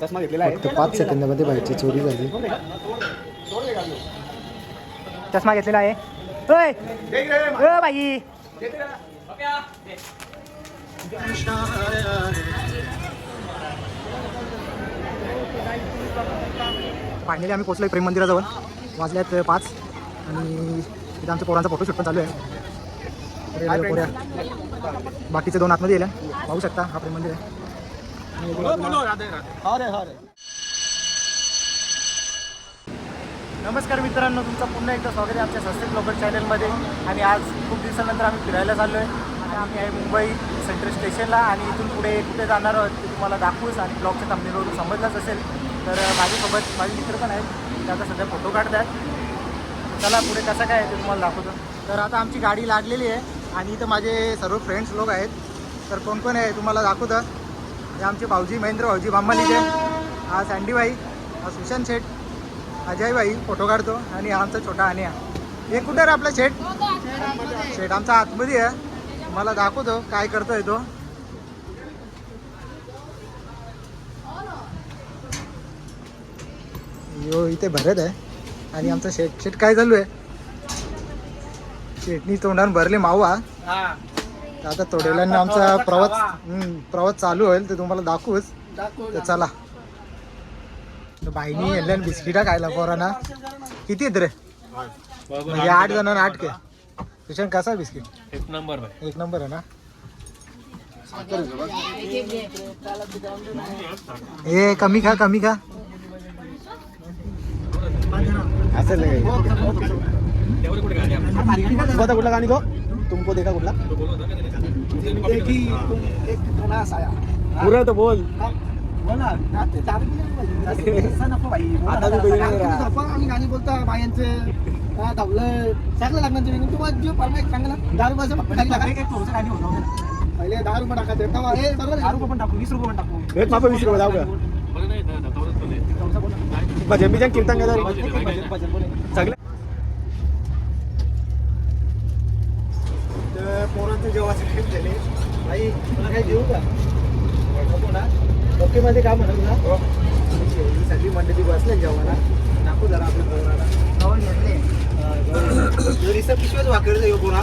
चष्मा घेतलेला आहे. फक्त पाच सेकंदामध्ये बाईकची चोरी झाली. चष्मा घेतलेला आहे. ओय! O by! फायनली आम्ही पोचलो प्रेम मंदिराजवळ वाजल्यात पाच आणि इथं आमच्या पोरांचा फोटोशूट पण चालू आहे. पोऱ्या- बाकीचे दोन आतमध्ये गेल्या. पाहू शकता हा प्रेम मंदिर आहे. नमस्कार मित्रांनो तुमचं पुन्हा एकदा स्वागत आहे आमच्या सस्ते ब्लॉगर चॅनलमध्ये. आणि आज खूप दिवसानंतर आम्ही फिरायला चाललो आहे आणि आम्ही आहे मुंबई सेंट्रल स्टेशनला आणि इथून पुढे कुठे जाणार आहोत ते तुम्हाला दाखवूच आणि ब्लॉगच्या थांबणीवरून समजलंच असेल. तर माझ्यासोबत माझे मित्र पण आहेत. ते आता सध्या फोटो काढतात चला पुढे कसं काय आहे ते तुम्हाला दाखवतो. तर आता आमची गाडी लागलेली आहे आणि इथं माझे सर्व फ्रेंड्स लोक आहेत. तर कोण कोण आहे तुम्हाला दाखवतं. हे आमचे भाऊजी महेंद्र भाऊजी बांबालीचे हा सँडीबाई हा सुशांत शेठ अजय भाई फोटो काढतो. आणि हा आमचा छोटा अनिया हे कुठे रे आपला शेठ? शेठ आमचा आतमध्ये आहे. तुम्हाला दाखवतो काय करतोय तो. यो इथे भरत आहे. आणि आमचा शेट शेट काय चालू आहे? शेटनी तोंडाने भरले मावा. आता तोडेलांना आमचा प्रवास हम्म, प्रवास चालू होईल ते तुम्हाला दाखवूच. तर चला. तर बाईनी यांना बिस्किटा खायला पोरांना. किती आहेत रे? म्हणजे आठ जणांना आठ के. तुझ्या कसा बिस्किट? एक नंबर भाई एक नंबर आहे ना? ए कमी खा कमी खा. असं नाही तुझा आता कुठला गाणी तो तुमको देखा कुठला पुरा तो बोल। आता मी बघितलं नाही रा. आणि गाणी बोलता बायांचे धावलं चांगलं लागणार तुम्ही. तुम्हाला जीव पडला एक चांगला. दहा रुपयाचं फक्त खाली टाका. पहिले दहा रुपये टाकायचे तेव्हा हे बरोबर दहा रुपये पण टाकू वीस रुपये पण टाकू. एक मापा वीस रुपये जाऊ का भजन बिजन कीर्तन काय चांगलं. पोरांचं जेव्हा ट्रिप झाले आई तुला काही देऊ का? नको ना. ओके मध्ये काय म्हणत तुला ही. सगळी मंडळी बसले जेवणाला दाखवू जरा आपल्या पोराला. जेवण घेतले. रिसप पिशव्याच वाकडे येऊ पोरा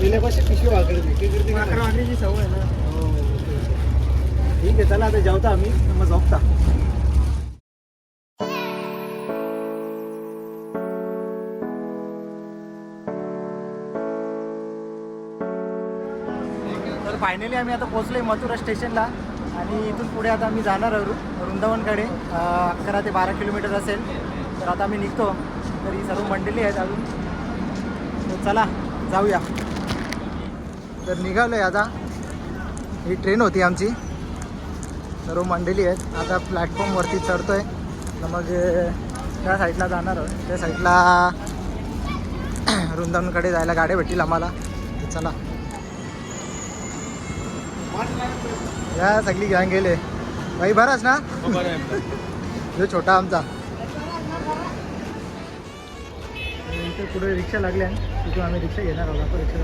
गेल्यापासून पिशवी वाकडे की करते वाकडी सवय आहे ना. हो. ठीक आहे चला आता जेवता आम्ही. मग झोपता. तर फायनली आम्ही आता पोहोचलो आहे मथुरा स्टेशनला. आणि इथून पुढे आता आम्ही जाणार आहोत वृंदावनकडे. अकरा ते बारा किलोमीटर असेल. तर आता आम्ही निघतो. तर ही सर्व मंडळी आहेत अजून. चला जाऊया. तर निघालो आहे आता. ही ट्रेन होती आमची. सर्व मंडळी आहेत. आता प्लॅटफॉर्मवरती चढतो आहे तर मग त्या साईडला जाणार आहोत. त्या साईडला वृंदावनकडे जायला गाड्या भेटतील आम्हाला. चला. या सगळी गँग गेले. भाई बराच ना? जो छोटा आमचा. इथे पुढे रिक्षा लागल्या तिथून आम्ही रिक्षा घेणार आहोत. आपण रिक्षा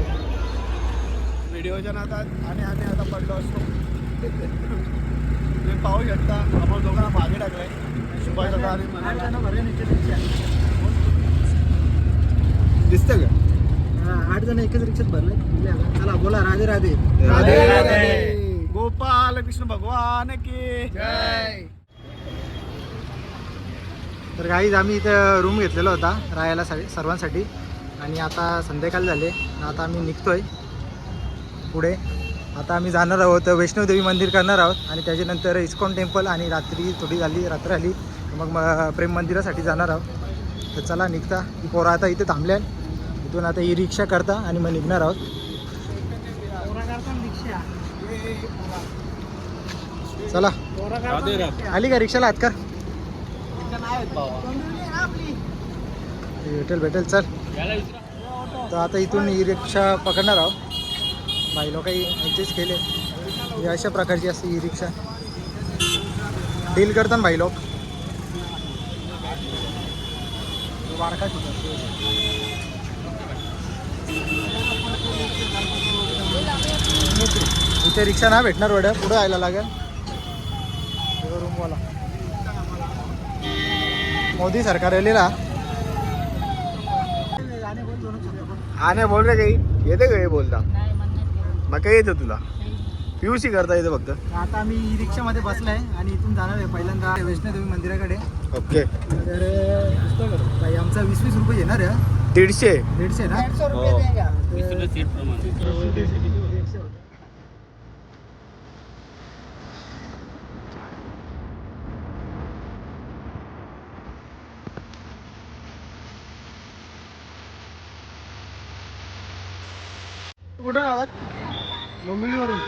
व्हिडिओच्या नादात आणि आम्ही आता पडलो असतो. तुम्ही पाहू शकता आपण दोघांना मागे टाकलंय. सुभाष दादा आणि मला दिसतं का आठ जण एकच रिक्षात भरले चला बोला राधे राधे. राधे राधे गोपाल कृष्ण भगवान की जय. तर काहीच आम्ही इथं रूम घेतलेला होता राहायला सगळे सर्वांसाठी. आणि आता संध्याकाळ झाले. आता आम्ही निघतोय. पुढे. आता आम्ही जाणार आहोत वैष्णोदेवी मंदिर करणार आहोत. आणि त्याच्यानंतर इस्कॉन टेम्पल आणि रात्री थोडी झाली रात्र आली. मग म- प्रेम मंदिरासाठी जाणार आहोत. तर चला निघता. पोरं आता इथे थांबल्या इथून आता ही रिक्षा करता आणि मग निघणार आहोत. चला. आली का रिक्षाला हात कर? भेटेल भेटेल चल. तर आता इथून ई रिक्षा पकडणार आहोत. भाई लोक ॲडजस्ट केले. ही अशा प्रकारची असते ई रिक्षा. डील करतात भाई लोक. वारका इथे रिक्षा नाही भेटणार वड्या. पुढं यायला लागेल. रूमवाला मोदी सरकार आलेला. आने बोल रे काही. येते का हे बोलता? मग काय येतं तुला? पीयूसी करता येतं फक्त. आता आम्ही ई रिक्षामध्ये बसलाय आणि इथून जाणार आहे पहिल्यांदा वैष्णोदेवी मंदिराकडे. ओके. तर आमचा वीस वीस रुपये घेणार आहे. दीडशे. दीडशे ना? हो. कुठं मुंबईवरून.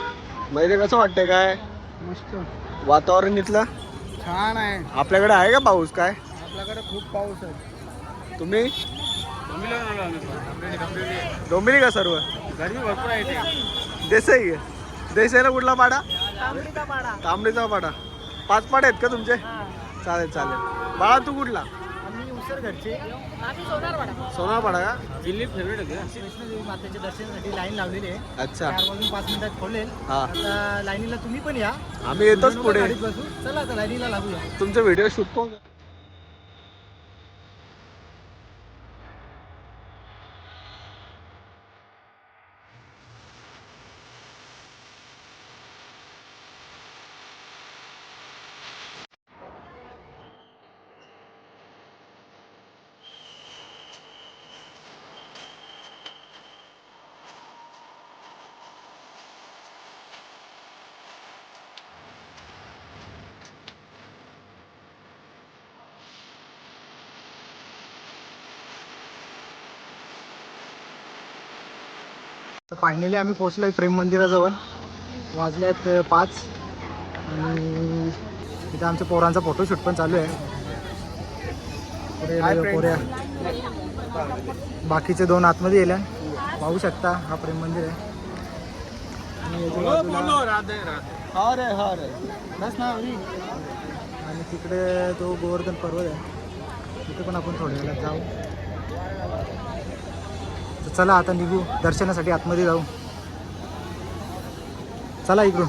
म्हणजे कसं वाटतंय काय? मस्त. वातावरण इथलं? छान आहे. आपल्याकडे आहे का पाऊस काय? आपल्याकडे खूप पाऊस आहे. तुम्ही? डोंबिवली का सर्व? देसाई आहे. देसाईला कुठला पाडा? तांबडीचा पाडा. पाच पाडे आहेत का तुमचे? चालेल चालेल. बाळा तू कुठला? आम्ही उसर घरचे. सोना पाडा का? वैष्णोदेवी मातेच्या दर्शनासाठी लाईन लावलेली आहे. अच्छा. पाच मिनिटात खोलेल. हा. आता लाईनीला तुम्ही पण या. आम्ही येतोच पुढे. बसू. चला आता लाईनीला लागूया. तुमचे व्हिडिओ शूट कोण तर फायनली आम्ही पोहोचलोय प्रेम मंदिराजवळ. वाजल्यात अ, पाच. आणि इथं आमच्या पोरांचा फोटोशूट पण चालू आहे. पोऱ्या बाकीचे दोन आतमध्ये गेल्या पाहू शकता हा प्रेम मंदिर आहे. आणि हा. आणि तिकडे तो गोवर्धन पर्वत आहे. तिथे पण आपण थोड्या वेळात जाऊ. चला आता निघू दर्शनासाठी आतमध्ये जाऊ. चला इकडून.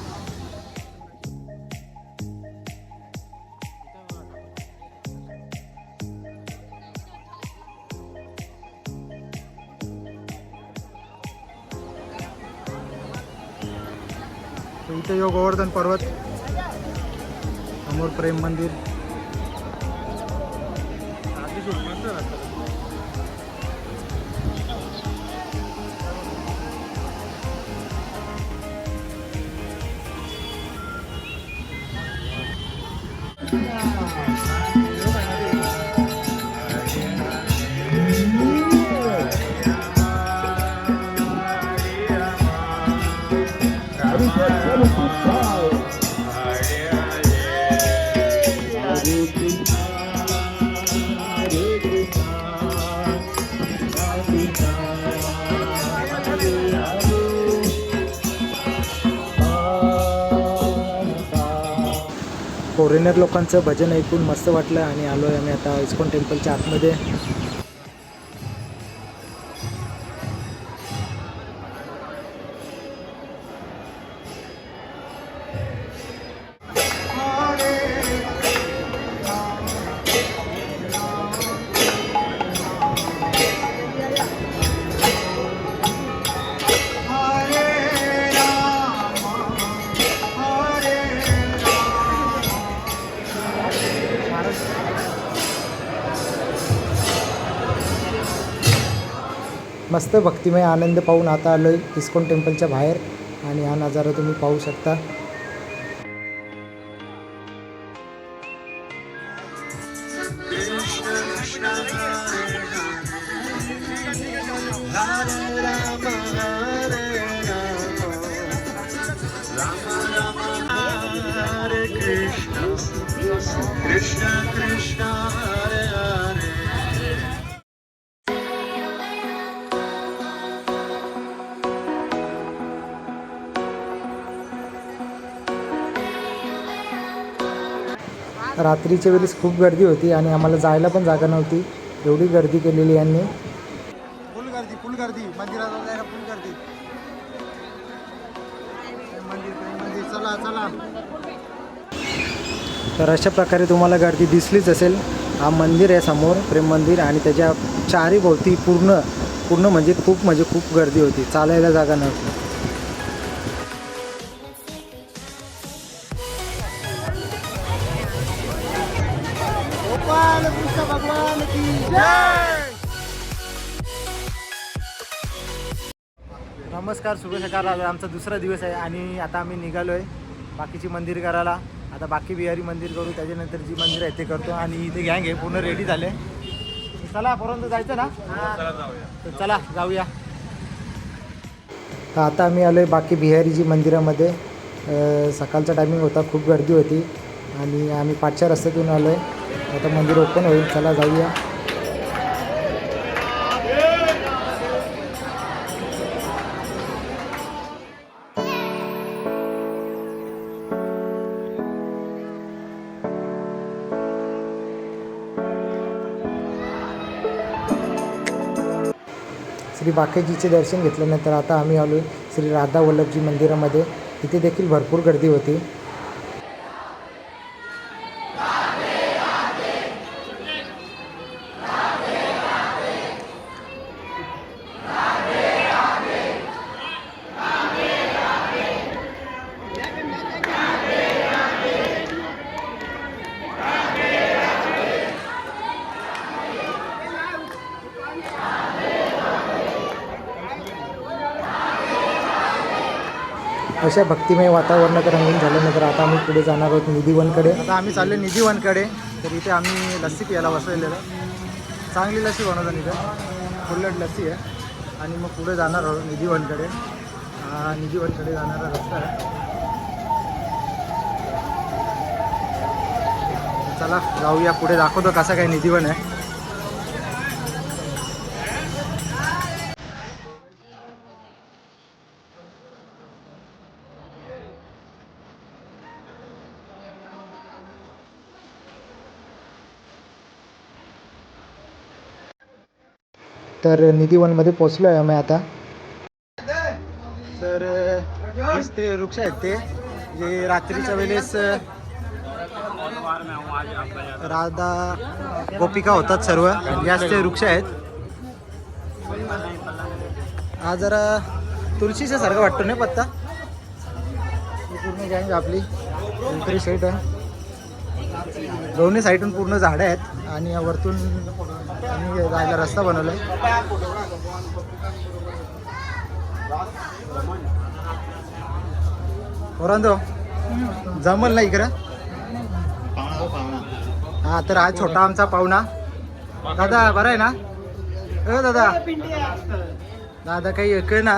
तर इथे यो गोवर्धन पर्वत समोर प्रेम मंदिर. फॉरेनर लोकांचं भजन ऐकून मस्त वाटलं आणि आलो आहे आम्ही आता इस्कॉन टेम्पलच्या आतमध्ये. मस्त भक्तिमय आनंद पाहून आता आलो आहे इस्कॉन टेम्पलच्या बाहेर. आणि हा नजारा तुम्ही पाहू शकता. रात्रीच्या वेळेस खूप गर्दी होती आणि आम्हाला जायला पण जागा नव्हती. एवढी गर्दी केलेली यांनी. फुल गर्दी फुल गर्दी. मंदिरात जायला फुल गर्दी? मंदिर मंदिर. चला चला. तर अशा प्रकारे तुम्हाला गर्दी दिसलीच असेल. हा मंदिर आहे समोर प्रेम मंदिर आणि त्याच्या चारी भोवती पूर्ण पूर्ण म्हणजे खूप म्हणजे खूप गर्दी होती. चालायला जागा नव्हती. नमस्कार शुभ सकाळ. आमचा दुसरा दिवस आहे आणि आता आम्ही निघालो आहे बाकीची मंदिर करायला. आता बाकी बिहारी मंदिर करू त्याच्यानंतर जी मंदिर आहे ते करतो आणि इथे गँग आहे पूर्ण रेडी झाले. चला पर्यंत जायचं ना? तर चला जाऊया. तर आता आम्ही आलो आहे बाकी बिहारीजी मंदिरामध्ये. सकाळचा टायमिंग होता खूप गर्दी होती. आणि आम्ही पाचच्या रस्त्यातून आलो आहे आता मंदिर ओपन होईल. चला जाऊया. श्री बाकेजीचे दर्शन घेतल्यानंतर आता आम्ही आलो श्री राधा वल्लभजी मंदिरामध्ये. इथे देखील भरपूर गर्दी होती. अशा भक्तिमय वातावरणात रंगून झाल्यानंतर आता आम्ही पुढे जाणार आहोत निधीवनकडे. आता आम्ही चाललो निधीवनकडे. तर इथे आम्ही लस्सी प्यायला बसलेलं चांगली लस्सी बनवतात इथं. फुल्लट लस्सी आहे. आणि मग पुढे जाणार आहोत निधीवनकडे. हा निधीवनकडे जाणारा रस्ता आहे. चला जाऊया. पुढे दाखवतो कसा काय निधीवन आहे. तर निधीवनमध्ये पोचलो आहे आम्ही आता. तर हेच ते वृक्ष आहेत ते. जे रात्रीच्या वेळेस राधा गोपिका होतात सर्व. याच ते वृक्ष आहेत. हा जरा तुळशीच्या सारखं वाटतो नाही पत्ता? ही पूर्ण गँग आपली. एंट्री आहे. दोन्ही साईडून पूर्ण झाडं आहेत आणि या वरतून आम्ही जायला रस्ता बनवलाय. पोरांनो जमल ना इकडं? हा तर हा छोटा आमचा पाहुणा. दादा बरं आहे ना? अ दादा. दादा काही कळ ना?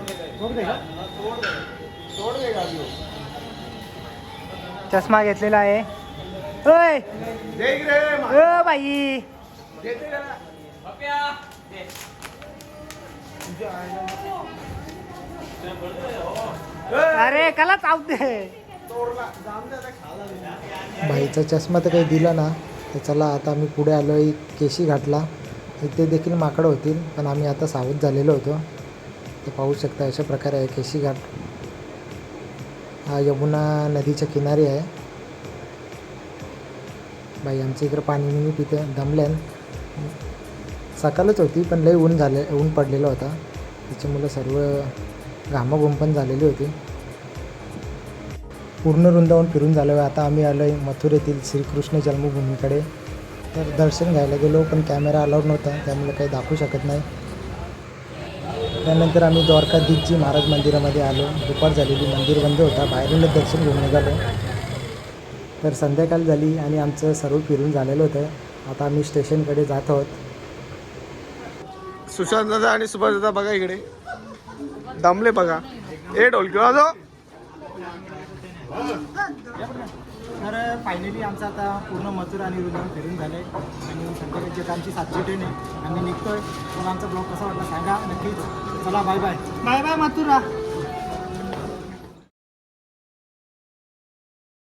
चष्मा घेतलेला आहे. ओय! O by! अरे कला चावते बाईचा चष्मा तर काही दिला ना तर चला आता आम्ही पुढे आलो आहे केशी घाटला. इथे देखील माकडं होतील पण आम्ही आता सावध झालेलो होतो. ते पाहू शकता अशा प्रकारे आहे केशी घाट. हा यमुना नदीच्या किनारी आहे. बाई आमच्या इकडं पाणी मी पिते दमल्यान सकाळच होती पण लई ऊन झाले ऊन पडलेला होता. त्याच्यामुळे सर्व घामाघूम पण झालेली होती. पूर्ण वृंदावन फिरून झालं आता आम्ही आलो आहे मथुरेतील श्रीकृष्ण जन्मभूमीकडे. तर दर्शन घ्यायला गेलो पण कॅमेरा अलाउड नव्हता त्यामुळे काही दाखवू शकत नाही. त्यानंतर आम्ही द्वारकाधीशजी महाराज मंदिरामध्ये आलो. दुपार झालेली मंदिर बंद होता. बाहेरूनच दर्शन घेऊन निघालो. तर संध्याकाळ झाली आणि आमचं सर्व फिरून झालेलं होतं. आता आम्ही स्टेशनकडे जात आहोत. सुशांत दादा आणि सुभाष दादा बघा इकडे. दमले बघा. ए ढोलकी वाजव. तर फायनली आमचं आता पूर्ण मथुरा आणि वृंदावन फिरून झालं. आहे आणि संध्याकाळची आता आमची सातची ट्रेन आहे. आम्ही निघतोय. पण आमचा ब्लॉग कसा वाटला सांगा. नक्कीच. चला bye bye bye bye Mathura.